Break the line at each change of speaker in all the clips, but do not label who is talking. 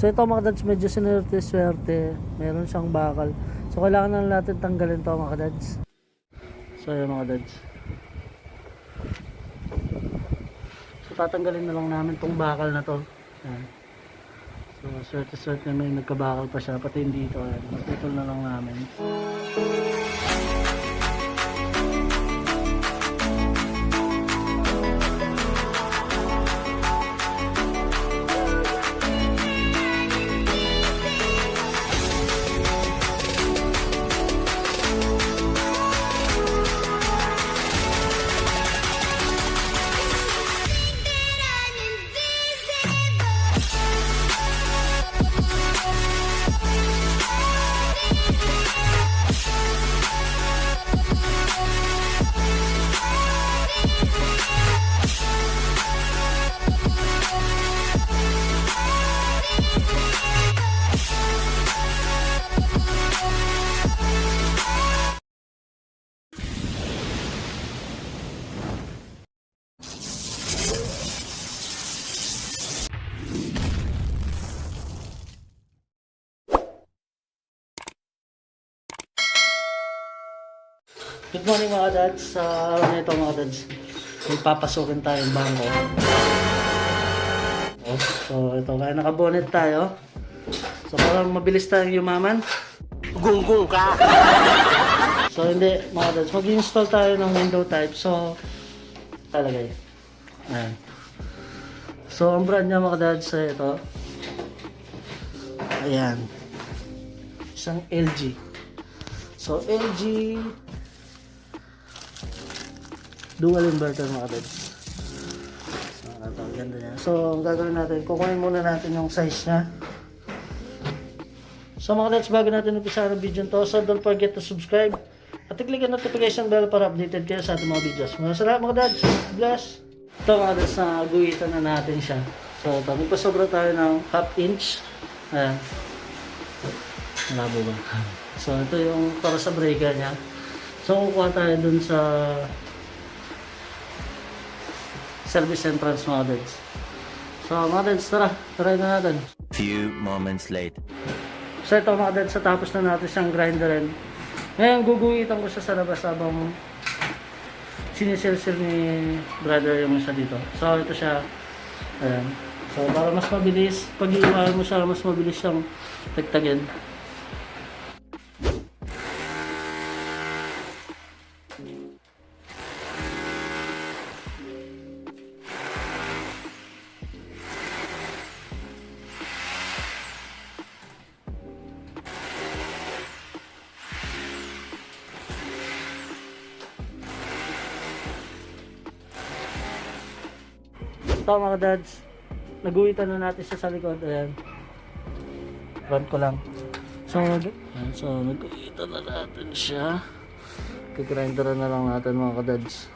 So ito mga dads, medyo sinerte-swerte. Meron siyang bakal. So kailangan na natin tanggalin to mga dads. So ayan mga dads. So tatanggalin na lang namin tong bakal na to. Ayan. So swerte-swerte may nagkabakal pa siya. Pati dito. Ayan. Matutol na lang namin. Good morning mga dads. Sa araw na ito mga dads, may papasukin tayong bangko. Oh, so ito, kaya nakabonet tayo. So parang mabilis tayong yumaman.
Gunggong ka.
So hindi mga dads, mag-install tayo ng window type. So talagay. Ayan. So ang brand niya mga dads ay ito. Ayan. Isang LG. So LG dual inverter mga dads. So ito. So ang gagawin natin, kukunin muna natin yung size niya. So mga dads, bago natin umpisa ang video to, so don't forget to subscribe at i-click ang notification bell para updated kayo sa ating mga videos. Mga salamat mga dads. Bless. Ito mga dads, na guhitan na natin siya. So ito, magpasobra tayo ng half inch. Ayan. Malabo ba? So ito yung para sa breaker niya. So kukuha tayo dun sa service entrance mga dads. So mga dads, tara. Try na natin.
Few moments later.
So ito mga dads, tapos na natin siyang grinderin. Ngayon guguhitan ko siya sa labas habang sinisilsil ni brother yung isa dito. So ito siya. Ayan. So para mas mabilis, pag iiwanan mo siya, mas mabilis siyang tagtagin. Ito mga dads, naguhitan na natin siya sa likod. Ayan. Run ko lang. So, so naguhitan na natin siya. Kagrinderan na lang natin mga kadads.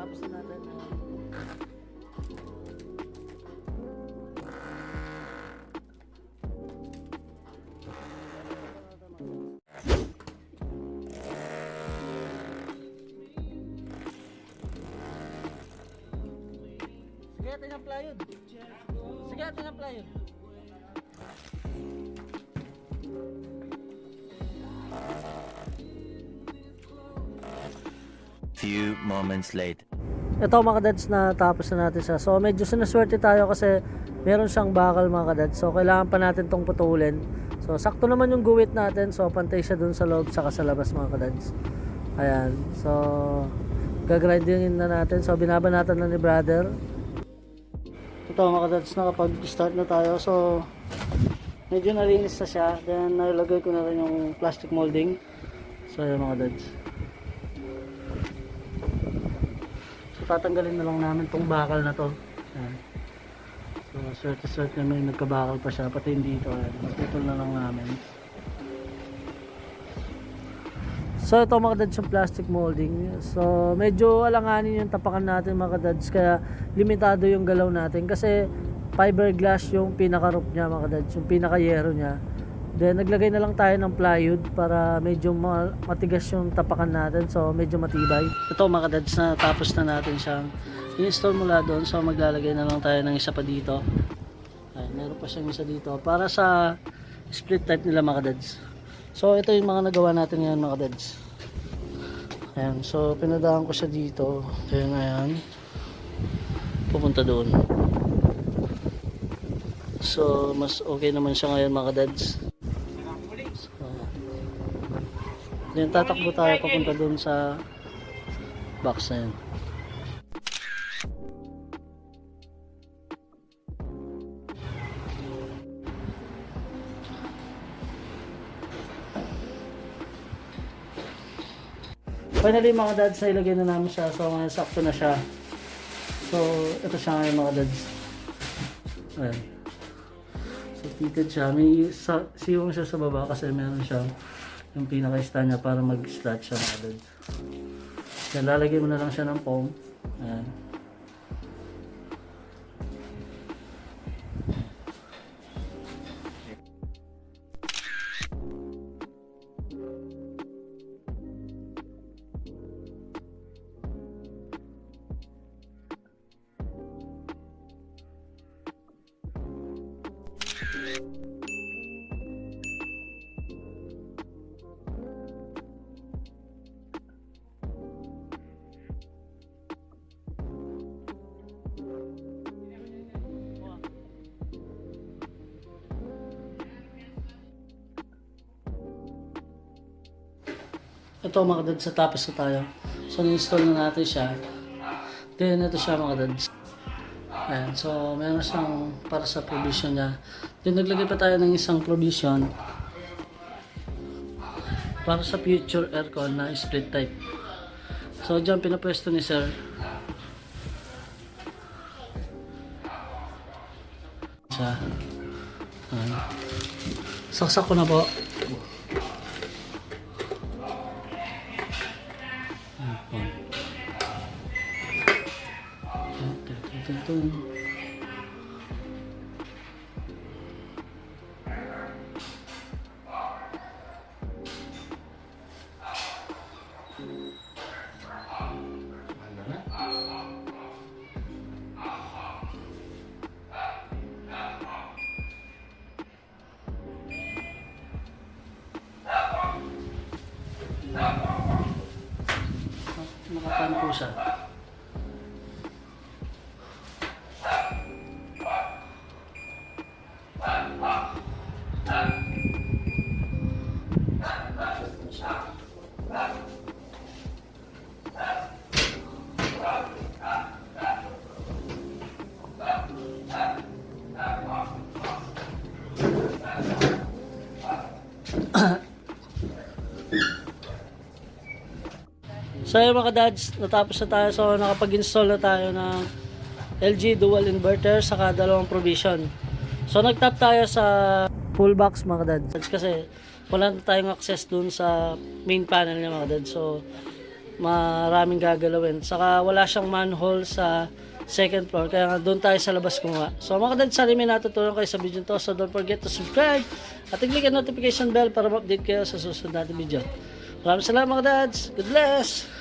Na natin. Sige, atin ang plywood. Sige, atin ang plywood.
Few moments later.
Ito mga dads na tapos na natin siya. So medyo sinaswerte tayo kasi meron siyang bakal mga kadads. So kailangan pa natin tong putulin. So sakto naman yung guwit natin. So pantay siya dun sa loob saka sa labas mga kadads. Ayan. So gagrindingin na natin. So, binabanatan na ni brother. Ito mga kadads, nakapag-start na tayo. So, medyo nalinis na siya. Then, nalagay ko na rin yung plastic molding. So, yun mga kadads. Tatanggalin na lang namin tong bakal na to. So, swerte-swerte na may nagkabakal pa siya. Pati yung dito. Ayan. Matutol na lang namin. So ito mga kadads yung plastic molding. So medyo alanganin yung tapakan natin mga kadads kaya limitado yung galaw natin kasi fiberglass yung pinaka-roof niya mga kadads, yung pinaka-yero niya. Then naglagay na lang tayo ng plywood para medyo ma- matigas yung tapakan natin so medyo matibay. Ito mga kadads na tapos na natin siyang i-install mula doon so maglalagay na lang tayo ng isa pa dito. Ay, meron pa siyang isa dito para sa split type nila mga kadads. So ito yung mga nagawa natin ngayon mga dads. Ayan, so pinadaan ko siya dito. Ayan, ayan. Pupunta doon. So mas okay naman siya ngayon mga dads. So, then tatakbo tayo papunta doon sa box na yun. Finally mga dads, nailagay na namin siya. So ngayon sakto na siya. So ito siya ngayon mga dads. Ayan. So fitted siya. May sa, siwang siya sa baba kasi meron siya yung pinaka-stand niya para mag-start siya mga dads. Yan, lalagay mo na lang siya ng foam. Ayan. Ito mga dads, sa tapos na tayo. So, ni-install na natin siya. Then, ito siya mga dads. Ayan, so, meron siyang para sa provision niya. Then, naglagay pa tayo ng isang provision para sa future aircon na split type. So, dyan pinapwesto ni sir. Ayan. Saksak ko na po. Ramsha. So yun mga dads, natapos na tayo. So nakapag-install na tayo ng LG dual inverter saka dalawang provision. So nag-tap tayo sa full box mga dads. Kasi wala na tayong access dun sa main panel niya mga dads. So maraming gagalawin. Saka wala siyang manhole sa second floor. Kaya nga doon tayo sa labas kumuha. So mga dads, sana may natutunan kayo sa video to. So don't forget to subscribe at i-click ang notification bell para ma-update kayo sa susunod natin video. Maraming salamat mga dads. God bless!